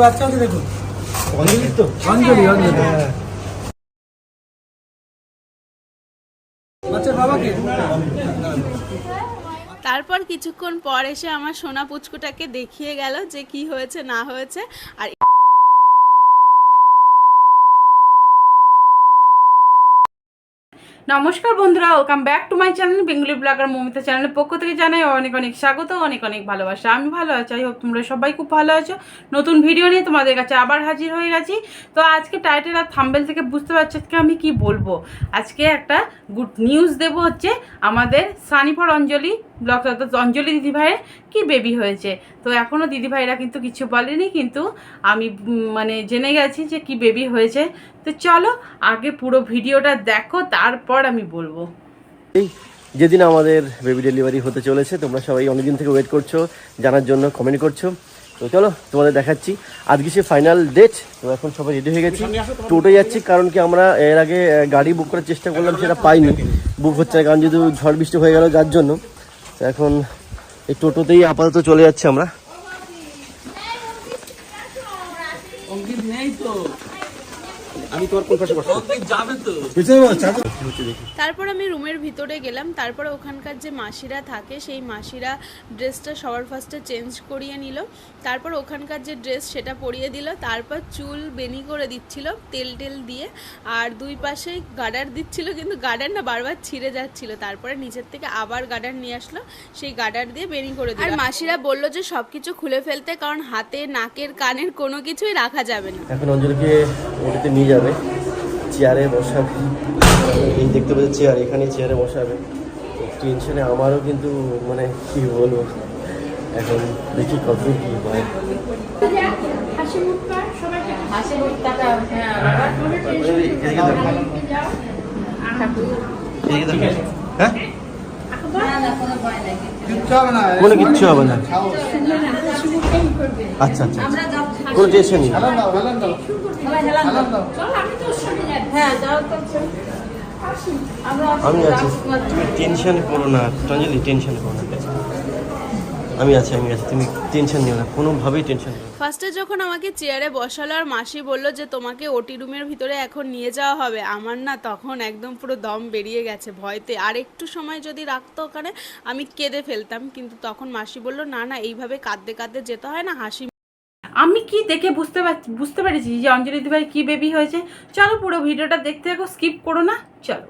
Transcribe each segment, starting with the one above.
বাচ্চা আছে দেখুন। অঞ্জলি তো? অঞ্জলি অঞ্জলি। হ্যাঁ। বাচ্চার বাবাকে? তারপর কিছুক্ষণ পর এসে আমার সোনা পুচকুটাকে দেখিয়ে গেল যে কি হয়েছে না হয়েছে। আর নমস্কার বন্ধুরা welcome back to my channel Bengali blogger Momita চ্যানেলের পক্ষ থেকে জানাই অনেক অনেক স্বাগত, অনেক অনেক ভালোবাসা। আমি ভালো আছি আই হোক তোমরা সবাই খুব ভালো আছো। নতুন ভিডিও নিয়ে তোমাদের কাছে আবার হাজির হয়ে গেছি। তো আজকে টাইটেল আর থাম্বেল থেকে বুঝতে পারছি আজকে আমি কি বলব? আজকে একটা গুড নিউজ দেব হচ্ছে আমাদের সানিফর অঞ্জলি ব্লগ অর্থাৎ অঞ্জলি দিদিভাইয়ের কি বেবি হয়েছে? তো এখনও দিদিভাইরা কিন্তু কিছু বলেনি, কিন্তু আমি মানে জেনে গেছি যে কি বেবি হয়েছে। তো চলো, আগে পুরো ভিডিওটা দেখো, তারপর আমি বলব। যেদিন আমাদের বেবি ডেলিভারি হতে চলেছে, তোমরা সবাই অনেকদিন থেকে ওয়েট করছ, জানার জন্য কমেন্ট করছ। তো চলো, তোমাদের দেখাচ্ছি। আজকে সে ফাইনাল ডেট তো এখন সবাই রেডি হয়ে গেছি। টোটো যাচ্ছি, কারণ কি আমরা এর আগে গাড়ি বুক করার চেষ্টা করলাম, সেটা পাইনি। বুক হচ্ছে না কারণ যেহেতু ঝড় বৃষ্টি হয়ে গেল, যার জন্য। তো এখন এই টোটোতেই আপাতত চলে যাচ্ছি আমরা। আমি তোমার কোন পাশে বসবো? তারপর আমি রুমের ভিতরে গেলাম তারপর ওখানকার যে মাসিরা থাকে সেই মাসিরা ড্রেসটা সবার ফার্স্টে চেঞ্জ করিয়ে নিল। তারপর ওখানকার যে ড্রেস সেটা পরিয়ে দিল তারপর চুল বেনি করে দিচ্ছিল তেল টেল দিয়ে আর দুই পাশে গার্ডার দিচ্ছিল কিন্তু গার্ডার না বারবার ছিঁড়ে যাচ্ছিল। তারপরে নিচের থেকে আবার গার্ডার নিয়ে আসলো সেই গার্ডার দিয়ে বেনি করে দিল। আর মাসিরা বলল যে সব কিছু খুলে ফেলতে কারণ হাতে নাকের কানের কোনো কিছুই রাখা যাবে না। এখন অঞ্জলিকে ওটাতে নিয়ে যাবে চেয়ারে বসাবে এই দেখতে পাচ্ছি চেয়ার এখানে চেয়ারে বসাবে। টেনশনে আমারও কিন্তু মানে কি বলব? এখন দেখি কত কি হয়। হ্যাঁ কোনো কিচ্ছু হবে না। আচ্ছা আচ্ছা আচ্ছা। কোনো টেনশন নেই। আমি আছি। তুমি টেনশন করো না অঞ্জলি টেনশন করো না আমি আছি আমি আছি। তুমি টেনশন নিও না, কোনোভাবেই টেনশন ফার্স্টে যখন আমাকে চেয়ারে বসালো আর মাসি বলল যে তোমাকে ওটি রুমের ভিতরে এখন নিয়ে যাওয়া হবে, আমার না তখন একদম পুরো দম বেরিয়ে গেছে ভয়তে। আর একটু সময় যদি রাখতো ওখানে, আমি কেঁদে ফেলতাম। কিন্তু তখন মাসি বলল, না না, এইভাবে কাঁদতে কাঁদতে যেতে হয় না, হাসি আমি কি দেখে বুঝতে পারছি বুঝতে পেরেছি যে অঞ্জলি দিদিভাই কি বেবি হয়েছে? চলো পুরো ভিডিওটা দেখতে থাকো স্কিপ করো না, চলো।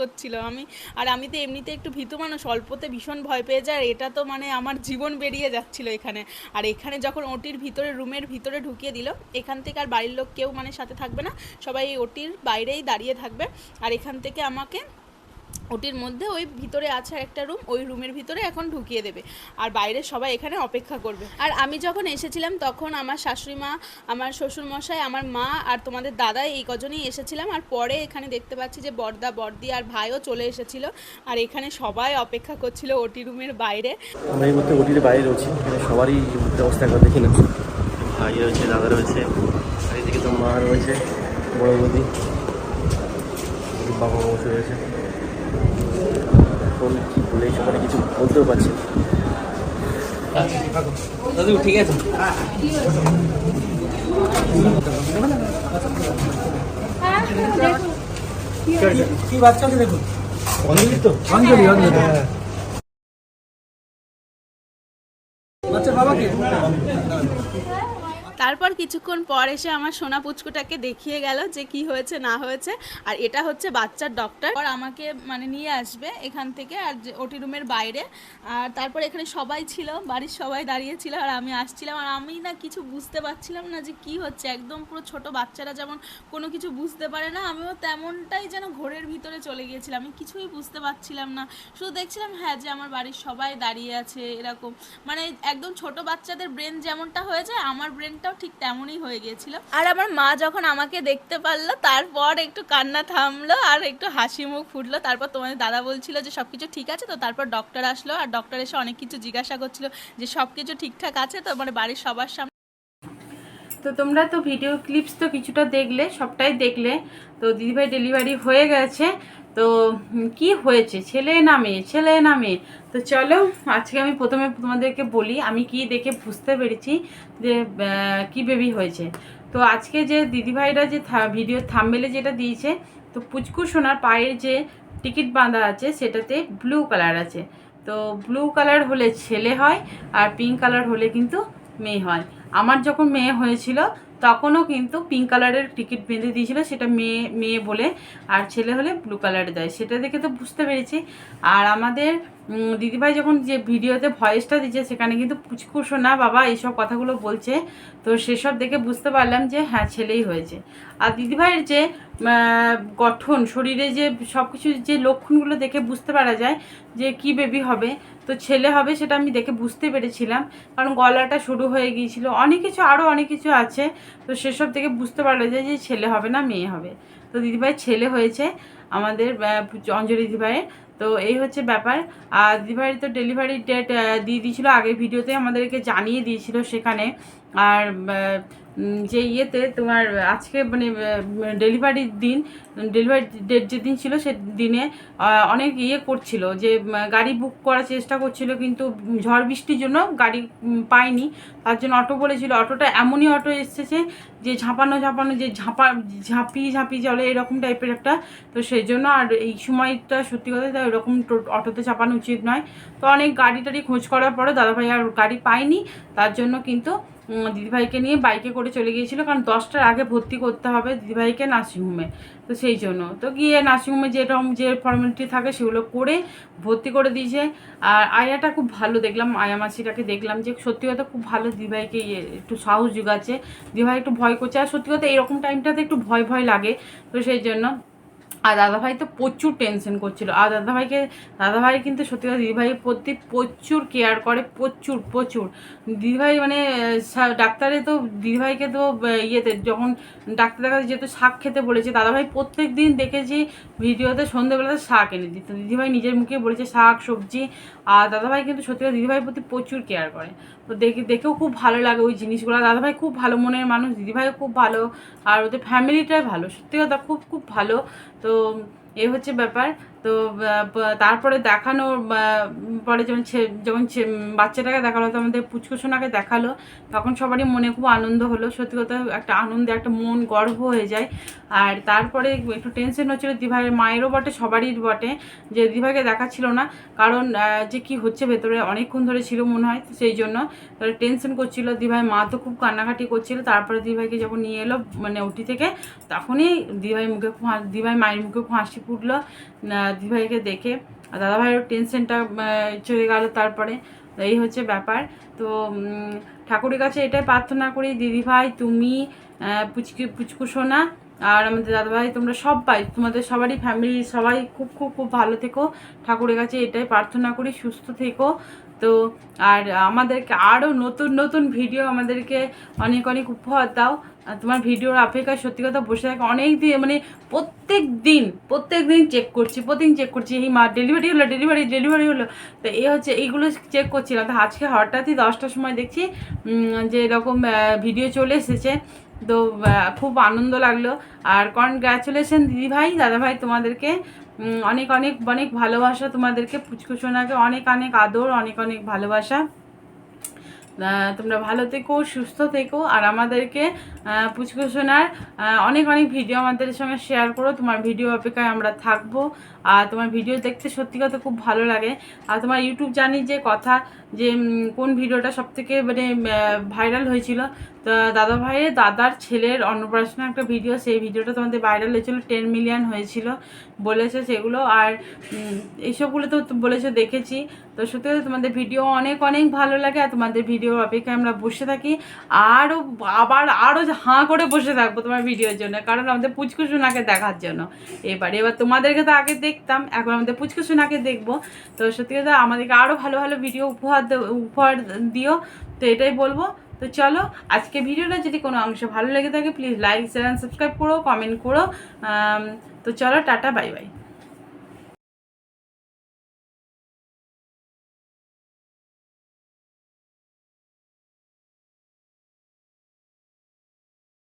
করছিল আমি? আর আমি তো এমনিতে একটু ভীতু মানুষ, অল্পতে ভীষণ ভয় পেয়ে যায়, আর এটা তো মানে আমার জীবন বেরিয়ে যাচ্ছিল এখানে। আর এখানে যখন ওটির ভিতরে, রুমের ভিতরে ঢুকিয়ে দিল, এখান থেকে আর বাড়ির লোক কেউ মানে সাথে থাকবে না, সবাই ওটির বাইরেই দাঁড়িয়ে থাকবে। আর এখান থেকে আমাকে ওটির মধ্যে ওই ভিতরে আছে একটা রুম ওই রুমের ভিতরে এখন ঢুকিয়ে দেবে। আর বাইরে সবাই এখানে অপেক্ষা করবে। আর আমি যখন এসেছিলাম, তখন আমার শাশুড়ি মা, আমার শ্বশুর মশাই আমার মা আর তোমাদের দাদা এই কজনই এসেছিলাম। আর পরে এখানে দেখতে পাচ্ছি যে বর্দা, বর্দি আর ভাইও চলে এসেছিল। আর এখানে সবাই অপেক্ষা করছিল ওটি রুমের বাইরে। আমরা এই মুহূর্তে ওটির বাইরে রয়েছি। এখানে সবারই অবস্থা একবার দেখি না ভাই রয়েছে, দাদা রয়েছে মা রয়েছে, বড় বৌদি বাবা বসে রয়েছে। এখন কি বলে সবাই কিছু বলতেও পারছি দাদু ঠিক আছে? কি বাচ্চা আছে দেখুন? অঞ্জলি তো? অঞ্জলি অঞ্জলি। হ্যাঁ। বাচ্চার বাবাকে তারপর কিছুক্ষণ পর এসে আমার সোনা পুচকুটাকে দেখিয়ে গেল যে কি হয়েছে, না হয়েছে। আর এটা হচ্ছে বাচ্চার ডক্টর আর আমাকে মানে নিয়ে আসবে এখান থেকে আর ওটি রুমের বাইরে। আর তারপর এখানে সবাই ছিল, বাড়ির সবাই দাঁড়িয়ে ছিল আর আমি আসছিলাম। আর আমি না কিছু বুঝতে পারছিলাম না যে কি হচ্ছে। একদম পুরো ছোট বাচ্চারা যেমন কোনো কিছু বুঝতে পারে না, আমিও তেমনটাই যেন ঘোরের ভিতরে চলে গিয়েছিলাম। আমি কিছুই বুঝতে পারছিলাম না। শুধু দেখছিলাম হ্যাঁ যে আমার বাড়ির সবাই দাঁড়িয়ে আছে এরকম। মানে একদম ছোট বাচ্চাদের ব্রেন যেমনটা হয়ে যায়, আমার ব্রেনটাও ঠিক তেমনই হয়ে গিয়েছিল। আর আমার মা যখন আমাকে দেখতে পারল, তারপর একটু কান্না থামলো আর একটু হাসি মুখ ফুটলো। তারপর তোমাদের দাদা বলছিল যে, সব কিছু ঠিক আছে? তো তারপর ডক্টর আসলো আর ডক্টর এসে অনেক কিছু জিজ্ঞাসা করছিল যে, সব কিছু ঠিকঠাক আছে? তো মানে বাড়ির সবার সামনে তো তোমরা তো ভিডিও ক্লিপস তো কিছুটা দেখলে, সবটাই দেখলে। তো দিদিভাই ডেলিভারি হয়ে গেছে। তো কি হয়েছে? ছেলে না মেয়ে? ছেলে না মেয়ে? তো চলো, আজকে আমি প্রথমে তোমাদেরকে বলি, আমি কি দেখে বুঝতে পেরেছি যে কি বেবি হয়েছে। তো আজকে যে দিদিভাইরা যে ভিডিও থাম্বেলে যেটা দিয়েছে, তো পুচকু সোনার পায়ের যে টিকিট বাঁধা আছে, সেটাতে ব্লু কালার আছে। তো ব্লু কালার হলে ছেলে হয় আর পিঙ্ক কালার হলে কিন্তু মেয়ে হয়। আমার যখন মেয়ে হয়েছিল তখনও কিন্তু পিঙ্ক কালারের টিকিট বেঁধে দিয়েছিল, সেটা মেয়ে মেয়ে বলে, আর ছেলে হলে ব্লু কালারে দেয়। সেটা দেখে তো বুঝতে পেরেছি। আর আমাদের দিদিভাই যখন যে ভিডিওতে ভয়েসটা দিচ্ছে সেখানে কিন্তু পুচকু শোনা বাবা এইসব কথাগুলো বলছে। তো সেসব দেখে বুঝতে পারলাম যে হ্যাঁ ছেলেই হয়েছে। আর দিদিভাইয়ের যে গঠন, শরীরে যে সব কিছু যে লক্ষণগুলো দেখে বুঝতে পারা যায় যে কি বেবি হবে, তো ছেলে হবে সেটা আমি দেখে বুঝতে পেরেছিলাম। কারণ গলাটা শুরু হয়ে গিয়েছিল, অনেক কিছু আরও অনেক কিছু আছে। তো সেসব দেখে বুঝতে পারা যায় যে ছেলে হবে না, মেয়ে হবে। তো দিদিভাইয়ের ছেলে হয়েছে। আমাদের অঞ্জলি দিদিভাইয়ের তো এই হচ্ছে ব্যাপার। আর দিদিভাই তো ডেলিভারি ডেট দিয়ে দিয়েছিলো, আগের ভিডিওতে আমাদেরকে জানিয়ে দিয়েছিল সেখানে। আর যে ইয়েতে তোমার আজকে মানে ডেলিভারির দিন ডেলিভারি ডেট যেদিন ছিল সে দিনে অনেক ইয়ে করছিল যে গাড়ি বুক করার চেষ্টা করছিল কিন্তু ঝড় বৃষ্টির জন্য গাড়ি পায়নি। তার জন্য অটো বলেছিল। অটোটা এমনই অটো এসেছে যে ঝাঁপানো ঝাঁপানো, যে ঝাঁপা, ঝাঁপিয়ে ঝাঁপিয়ে চলে এরকম টাইপের একটা। তো সেই জন্য আর এই সময়টা সত্যি কথা তাই ওরকম টো- অটোতে চাপানো উচিত নয়। তো অনেক গাড়ি টাড়ি খোঁজ করার পরে দাদাভাই আর গাড়ি পায়নি। তার জন্য কিন্তু দিদিভাইকে নিয়ে বাইকে করে চলে গিয়েছিল, কারণ দশটার আগে ভর্তি করতে হবে দিদিভাইকে নার্সিংহোমে। তো সেই জন্য। তো গিয়ে নার্সিংহোমে যেরকম যে ফর্মালিটি থাকে সেগুলো করে ভর্তি করে দিয়েছে। আর আয়াটা খুব ভালো দেখলাম, আয়া মাসিটাকে দেখলাম যে সত্যি কথা খুব ভালো দিদিভাইকে ইয়ে একটু সাহস যোগাচ্ছে। দিদিভাই একটু ভয় করছে, আর সত্যি কথা এরকম টাইমটাতে একটু ভয় ভয় লাগে। তো সেই জন্য আর দাদাভাই তো প্রচুর টেনশন করছিল। আর দাদাভাইকে, দাদাভাই কিন্তু সত্যি কথা, দিদিভাইয়ের প্রতি প্রচুর কেয়ার করে, প্রচুর প্রচুর। দিদিভাই মানে ডাক্তারে তো, দিদিভাইকে তো ইয়েতে যখন ডাক্তার দেখাতে যেহেতু শাক খেতে বলেছে। দাদাভাই প্রত্যেক দিন দেখেছি ভিডিওতে সন্ধ্যেবেলাতে শাক এনে দিত। দিদিভাই নিজের মুখে বলেছে শাক, সবজি। আর দাদাভাই কিন্তু সত্যি কথা, দিদিভাইয়ের প্রতি প্রচুর কেয়ার করে। তো দেখে, দেখেও খুব ভালো লাগে ওই জিনিসগুলো। দাদাভাই খুব ভালো মনের মানুষ, দিদিভাইও খুব ভালো। আর ওদের ফ্যামিলিটাই ভালো। সত্যি কথা, খুব খুব ভালো। তো এই হচ্ছে ব্যাপার। তো তারপরে দেখানো পরে যেমন যখন বাচ্চাটাকে দেখাল তো আমাদের পুচকুসোনাকে দেখাল, তখন সবারই মনে খুব আনন্দ হলো। সত্যি কথা, একটা আনন্দে, একটা মন গর্ব হয়ে যায়। আর তারপরে একটু টেনশন হচ্ছিল, দিভাইয়ের মায়েরও বটে, সবারই বটে, যে দিভাইকে দেখাচ্ছিল না। কারণ যে কি হচ্ছে ভেতরে, অনেকক্ষণ ধরে ছিল মনে হয়, সেই জন্য। তাহলে টেনশন করছিল, দিভাই মা তো খুব কান্নাকাটি করছিল। তারপরে দিভাইকে যখন নিয়ে এলো মানে ওটি থেকে, তখনই দিভাই মুখে দিভাই মায়ের মুখে খুব হাসি ফুটলো। আহ, দিভাইকে দেখে আর দাদাভাইয়ের টেনশনটা চলে গেল তারপরে। এই হচ্ছে ব্যাপার। তো ঠাকুরের কাছে এটাই প্রার্থনা করি দিদিভাই তুমি পুচকি পুচকু সোনা আর আমাদের দাদাভাই তোমরা সবাই তোমাদের সবারই ফ্যামিলি সবাই খুব খুব খুব ভালো থেকো। ঠাকুরের কাছে এটাই প্রার্থনা করি সুস্থ থেকো। তো আর আমাদেরকে আরও নতুন নতুন ভিডিও আমাদেরকে অনেক অনেক উপহার দাও। তোমার ভিডিওর অপেক্ষায় সত্যি কথা বসে থাকে অনেক দিন মানে প্রত্যেক দিন প্রত্যেক দিন চেক করছি, প্রতিদিন চেক করছি, এই মা ডেলিভারি হলো ডেলিভারি ডেলিভারি হলো। তো এই হচ্ছে, এইগুলো চেক করছিলাম। তো আজকে হঠাৎই দশটার সময় দেখছি যে এরকম ভিডিও চলে এসেছে। তো খুব আনন্দ লাগল। আর কনগ্র্যাচুলেশন দিদিভাই, দাদাভাই তোমাদেরকে। অনেক অনেক অনেক ভালোবাসা তোমাদেরকে পুচকুচোনাকে অনেক অনেক আদর অনেক অনেক ভালোবাসা। তোমরা ভালো থেকো সুস্থ থেকো। আর আমাদেরকে আহ, পুচকুচোনার আহ, অনেক অনেক ভিডিও আমাদের সঙ্গে শেয়ার করো। তোমার ভিডিও অপেক্ষায় আমরা থাকব। আর তোমার ভিডিও দেখতে সত্যি কথা খুব ভালো লাগে। আর তোমার ইউটিউব জানি যে কথা যে কোন ভিডিওটা সব থেকে মানে ভাইরাল হয়েছিল। তো দাদা ভাইয়ের দাদার ছেলের অন্নপ্রাশনের একটা ভিডিও, সেই ভিডিওটা তোমাদের ভাইরাল হয়েছিল, টেন মিলিয়ন হয়েছিল বলেছে সেগুলো। আর এইসবগুলো তো বলেছে দেখেছি। তো সত্যি তোমাদের ভিডিও অনেক অনেক ভালো লাগে আর তোমাদের ভিডিও অপেক্ষায় আমরা বসে থাকি। আরও, আবার আরও হাঁ করে বসে থাকব তোমার ভিডিওর জন্য, কারণ আমাদের পুচকুসোনাকে দেখার জন্য। এবার এবার তোমাদেরকে তো আগে দেখতাম, এখন আমাদের পুচকুসোনাকে দেখব। তো সত্যি কথা আমাদেরকে আরও ভালো ভালো ভিডিও উপহার উপহার দিও। তো এটাই বলব। তো চলো আজকে ভিডিওটা যদি কোনো অংশ ভালো লেগে থাকে প্লিজ লাইক শেয়ার সাবস্ক্রাইব করো কমেন্ট করো। তো চলো, টাটা বাই বাই